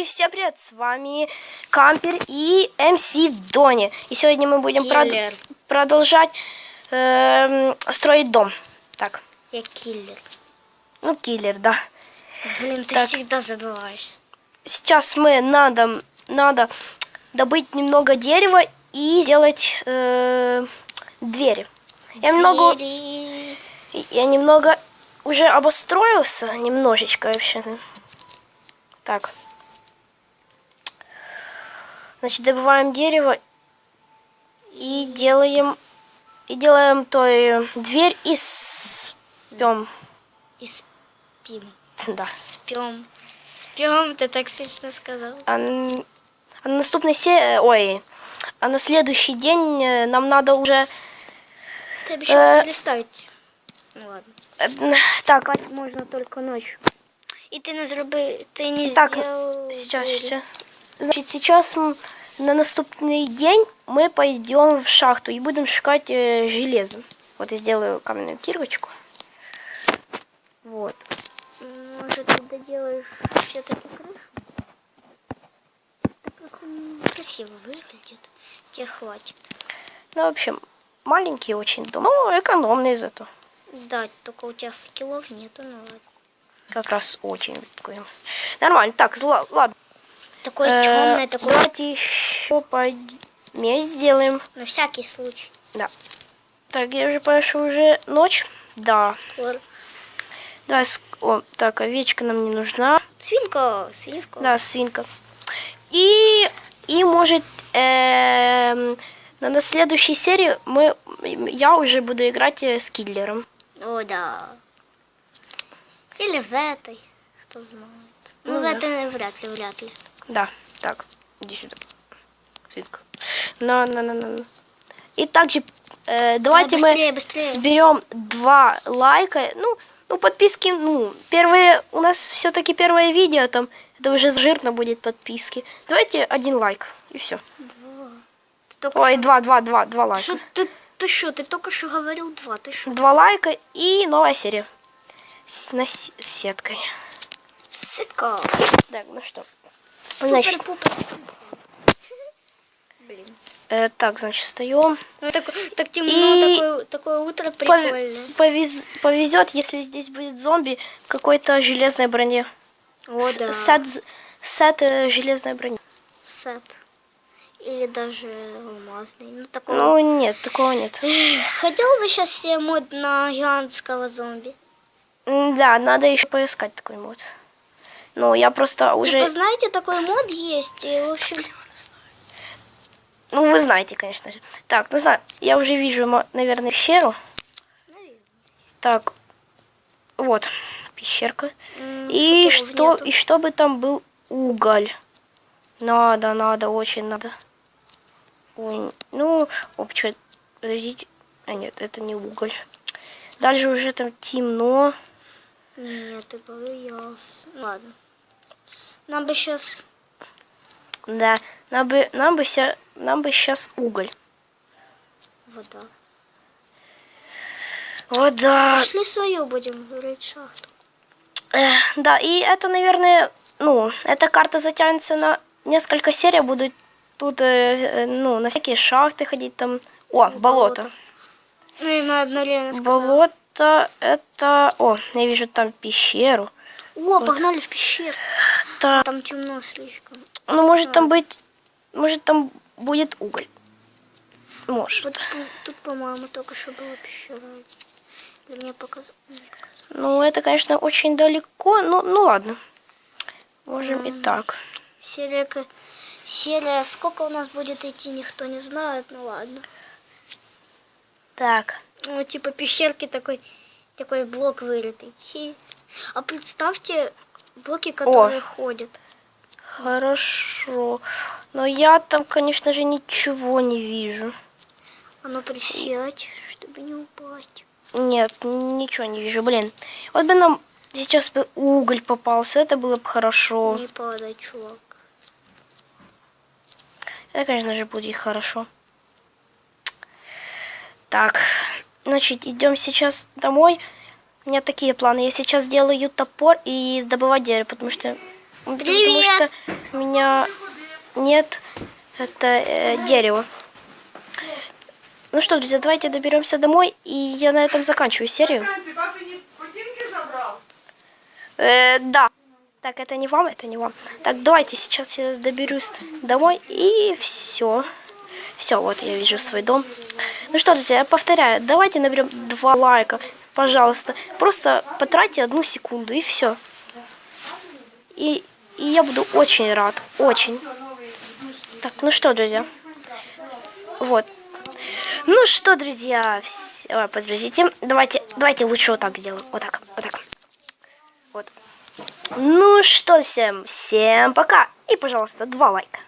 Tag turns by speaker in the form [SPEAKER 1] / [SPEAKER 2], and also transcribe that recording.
[SPEAKER 1] И всем привет, с вами Кампер и МС Дони. И сегодня мы будем прод- продолжать эм, строить дом. Так,
[SPEAKER 2] Я киллер.
[SPEAKER 1] ну киллер, да.
[SPEAKER 2] Блин, ты
[SPEAKER 1] Так.
[SPEAKER 2] всегда забываешь.
[SPEAKER 1] Сейчас мы надо, надо добыть немного дерева и сделать э, двери. Я немного,
[SPEAKER 2] Двери.
[SPEAKER 1] я немного уже обостроился, немножечко вообще. Так. Значит, добываем дерево и делаем и делаем то э, дверь и спем.
[SPEAKER 2] И спим.
[SPEAKER 1] Да.
[SPEAKER 2] Спем. Спем, ты так смешно сказал.
[SPEAKER 1] А, а на наступной се... ой, а на следующий день э, нам надо уже
[SPEAKER 2] Ты обещал
[SPEAKER 1] Э.
[SPEAKER 2] переставить. Ну ладно.
[SPEAKER 1] э, так можно только ночью.
[SPEAKER 2] І ти не зроби, ти не
[SPEAKER 1] Так,
[SPEAKER 2] сделал
[SPEAKER 1] сейчас, сейчас. Значит, сейчас на наступный день мы пойдем в шахту и будем шукать э, железо. Вот я сделаю каменную кирочку. Вот.
[SPEAKER 2] Может, ты доделаешь все-таки крышу? Это просто некрасиво выглядит. Тебе хватит.
[SPEAKER 1] Ну, в общем, маленький очень дом. Ну, экономный зато.
[SPEAKER 2] Да, только у тебя факелов нету, ну ладно.
[SPEAKER 1] Как раз очень такой. Нормально. Так, зла- ладно.
[SPEAKER 2] Такой
[SPEAKER 1] Э,
[SPEAKER 2] темный, такой...
[SPEAKER 1] Давайте еще медь сделаем.
[SPEAKER 2] На всякий случай.
[SPEAKER 1] Да. Так, я уже понял, что уже ночь. Да. Ск- о, так, овечка нам не нужна.
[SPEAKER 2] Свинка, свинка.
[SPEAKER 1] Да, свинка. И, и может, эм, на, на следующей серии мы, я уже буду играть э, с киллером.
[SPEAKER 2] О, да. Или в этой, кто знает. Ну,
[SPEAKER 1] Ну
[SPEAKER 2] в
[SPEAKER 1] да.
[SPEAKER 2] этой вряд ли, вряд ли.
[SPEAKER 1] Да, так, иди сюда. Свинка. На, на, на, на. на. И также э, давайте
[SPEAKER 2] быстрее,
[SPEAKER 1] мы
[SPEAKER 2] быстрее.
[SPEAKER 1] соберем два лайка. Ну, ну, подписки, ну, первые, у нас все-таки первое видео, там, это уже жирно будет подписки. Давайте один лайк, и все.
[SPEAKER 2] Ты только
[SPEAKER 1] Ой, два, два, два, два лайка.
[SPEAKER 2] Что ты, ты что, ты только что говорил два, ты что?
[SPEAKER 1] Два лайка и новая серия. С, на с- сеткой.
[SPEAKER 2] Сытка.
[SPEAKER 1] Так, ну что. Значит.
[SPEAKER 2] Блин.
[SPEAKER 1] э, так, значит, встаем.
[SPEAKER 2] Ну, так, так темно,
[SPEAKER 1] И
[SPEAKER 2] такое, такое утро прикольное.
[SPEAKER 1] Повез, повезет, если здесь будет зомби в какой-то железной броне.
[SPEAKER 2] О,
[SPEAKER 1] С-
[SPEAKER 2] да.
[SPEAKER 1] Сет, з- сет э, железной брони.
[SPEAKER 2] Сет. Или даже алмазный. Ну, такого.
[SPEAKER 1] Ну, нет, такого нет.
[SPEAKER 2] Хотел бы сейчас себе мод на гигантского зомби?
[SPEAKER 1] Да, надо еще поискать такой мод. Ну, я просто уже...
[SPEAKER 2] Типа, знаете, такой мод есть. И, в общем,
[SPEAKER 1] Ну, вы знаете, конечно же. Так, ну знаю, я уже вижу, наверное, пещеру. Так, вот, пещерка.
[SPEAKER 2] м,
[SPEAKER 1] И что,
[SPEAKER 2] нету.
[SPEAKER 1] и чтобы там был уголь. Надо, надо, очень надо. Ой, ну, опчё, подождите. А нет, это не уголь. Дальше уже там темно.
[SPEAKER 2] Нет, ты повелялся. Ладно. Нам бы сейчас...
[SPEAKER 1] Да, нам бы, нам бы, ся, нам бы сейчас уголь.
[SPEAKER 2] Вода.
[SPEAKER 1] Вот да.
[SPEAKER 2] Пошли свою будем рыть шахту.
[SPEAKER 1] Э, да, и это, наверное, ну, эта карта затянется на несколько серий. Будут тут, э, э, ну, на всякие шахты ходить там. О, болото.
[SPEAKER 2] Ну и мы одновременно сказали.
[SPEAKER 1] Болото это... О, я вижу там пещеру.
[SPEAKER 2] О, погнали в пещеру.
[SPEAKER 1] Да.
[SPEAKER 2] Там темно слишком.
[SPEAKER 1] Ну, может там быть... Может там будет уголь. Может.
[SPEAKER 2] Вот тут, по-моему, только что была пещера. Мне показалось?
[SPEAKER 1] Ну, это, конечно, очень далеко. Ну, ну ладно. Можем и так.
[SPEAKER 2] Серия, серия, сколько у нас будет идти, никто не знает, ну ладно.
[SPEAKER 1] Так.
[SPEAKER 2] Ну, типа пещерки такой, такой блок вырытый. Хи. А представьте блоки, которые ходят.
[SPEAKER 1] Хорошо. Но я там, конечно же, ничего не вижу.
[SPEAKER 2] А ну присядь, чтобы не упасть.
[SPEAKER 1] Нет, ничего не вижу, блин. Вот бы нам сейчас бы уголь попался, это было бы хорошо.
[SPEAKER 2] Не падай, чувак.
[SPEAKER 1] Это, конечно же, будет хорошо. Так, значит, идем сейчас домой. У меня такие планы. Я сейчас сделаю топор и добывать дерево, потому что Потому
[SPEAKER 2] Привет.
[SPEAKER 1] что у меня нет это э, дерева. Ну что, друзья, давайте доберемся домой, и я на этом заканчиваю серию. Э, да. Так, это не вам, это не вам. Так, давайте сейчас я доберусь домой, и все. Все, вот я вижу свой дом. Ну что, друзья, я повторяю, давайте наберем два лайка, пожалуйста. Просто потратьте одну секунду, и все. И, и я буду очень рад, очень. Так, ну что, друзья. Вот. Ну что, друзья, вс- подождите, давайте, давайте лучше вот так сделаем, вот так, вот так. Вот. Ну что, всем, всем пока. И, пожалуйста, два лайка.